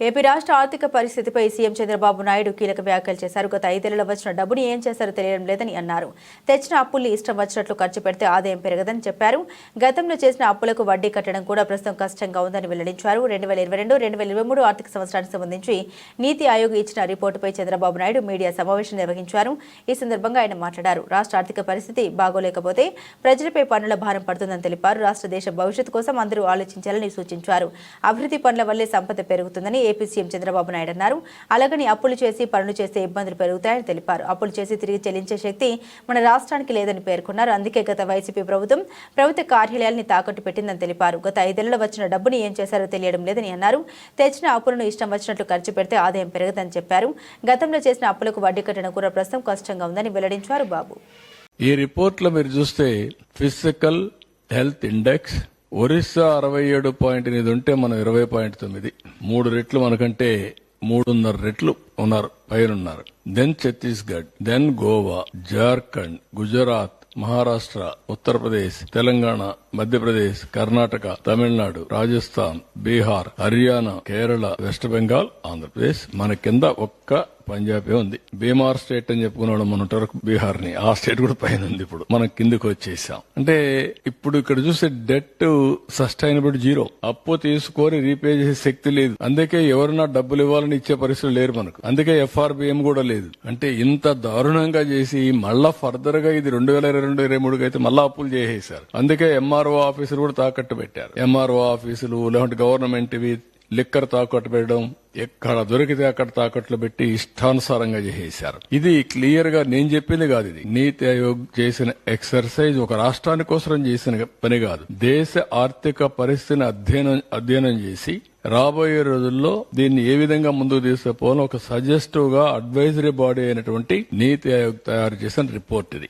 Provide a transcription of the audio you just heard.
AP రాష్ట్ర ఆర్థిక పరిస్థితిపై సీఎం చంద్రబాబు నాయుడు కీలక వ్యాఖ్యలు చేశారు. గత ఐదేళ్ళలో వచ్చిన డబ్బుని ఏం చేశారో తెలియడం లేదని అన్నారు. తెచ్చిన అప్పుల్ని ఇష్టం వచ్చినట్లు ఖర్చు పెడితే ఆదాయం పెరగదని చెప్పారు. గతంలో చేసిన అప్పులకు వడ్డీ కట్టడం కూడా ప్రస్తుతం కష్టంగా ఉందని వెల్లడించారు. రెండు వేల ఇరవై రెండు రెండు వేల ఇరవై మూడు ఆర్థిక సంవత్సరానికి సంబంధించి నీతి ఆయోగ్ ఇచ్చిన రిపోర్టుపై చంద్రబాబు నాయుడు మీడియా సమావేశం నిర్వహించారు. ఈ సందర్భంగా ఆయన మాట్లాడారు. రాష్ట్ర ఆర్థిక పరిస్థితి బాగోలేకపోతే ప్రజలపై పన్నుల భారం పడుతుందని తెలిపారు. రాష్ట్ర దేశ భవిష్యత్తు కోసం అందరూ ఆలోచించాలని సూచించారు. అభివృద్ధి పనుల వల్లే సంపద పెరుగుతుందని ఏపీ సీఎం చంద్రబాబు నాయుడు అన్నారు. అలాగని అప్పులు చేసి పనులు చేస్తే ఇబ్బందులు పెరుగుతాయని తెలిపారు. అప్పులు చేసి తిరిగి చెల్లించే శక్తి మన రాష్ట్రానికి లేదని పేర్కొన్నారు. అందుకే గత వైసీపీ ప్రభుత్వం ప్రభుత్వ కార్యాలయాల్ని తాకట్టు పెట్టిందని తెలిపారు. గత ఐదేళ్ళలో వచ్చిన డబ్బుని ఏం చేశారో తెలియడం లేదని అన్నారు. తెచ్చిన అప్పులను ఇష్టం వచ్చినట్లు ఖర్చు పెడితే ఆదాయం పెరగదని చెప్పారు. గతంలో చేసిన అప్పులకు వడ్డీ కట్టడం కూడా ప్రస్తుతం కష్టంగా ఉందని వెల్లడించారు బాబు. ఈ రిపోర్ట్లో మీరు చూస్తే ఫిజికల్ హెల్త్ ఇండెక్స్ ఒరిస్సా అరవై ఏడు పాయింట్ ఎనిమిది ఉంటే మనం ఇరవై పాయింట్ తొమ్మిది. మూడు రెట్లు మనకంటే మూడున్నర రెట్లు ఉన్నారు పైనున్నారు. Then Chhattisgarh then Goa Jharkhand Gujarat Maharashtra Uttar Pradesh Telangana Madhya Pradesh Karnataka Tamil Nadu Rajasthan Bihar Haryana Kerala west Bengal Andhra Pradesh మన కింద ఒక్క పంజాబే ఉంది. బీమార్ స్టేట్ అని చెప్పుకున్నాడు మన వరకు బీహార్ని ఆ స్టేట్ కూడా పైన ఉంది ఇప్పుడు. మనం కిందకు వచ్చేసాం. అంటే ఇప్పుడు ఇక్కడ చూస్తే డెట్ సస్టైనబుల్ జీరో. అప్పు తీసుకొని రీపే చేసే శక్తి లేదు. అందుకే ఎవరన్నా డబ్బులు ఇవ్వాలని ఇచ్చే పరిస్థితులు లేరు మనకు. అందుకే ఎఫ్ఆర్బిఎం కూడా లేదు. అంటే ఇంత దారుణంగా చేసి మళ్ళా ఫర్దర్గా ఇది రెండు వేల ఇరవై రెండు ఇరవై మూడుకి అయితే మళ్ళా అప్పులు చేసేసారు అందుకే ఎంఆర్ఓ ఆఫీసులు కూడా తాకట్టు పెట్టారు. ఎంఆర్ఓ ఆఫీసులు లేకుంటే గవర్నమెంట్వి లిక్కర్ తాకట్టు పెట్టడం ఎక్కడ దొరికితే అక్కడ తాకట్లు పెట్టి ఇష్టానుసారంగా చేసేశారు. ఇది క్లియర్గా నేను చెప్పింది కాదు ఇది. నీతి ఆయోగ్ చేసిన ఎక్సర్సైజ్ ఒక రాష్ట్రాని కోసం చేసిన పని కాదు. దేశ ఆర్థిక పరిస్థితిని అధ్యయనం అధ్యయనం చేసి రాబోయే రోజుల్లో దీన్ని ఏ విధంగా ముందుకు తీసుకుపోవాలో ఒక సజెస్టివ్గా అడ్వైజరీ బాడీ అయినటువంటి నీతి ఆయోగ్ తయారు చేసిన రిపోర్ట్ ఇది.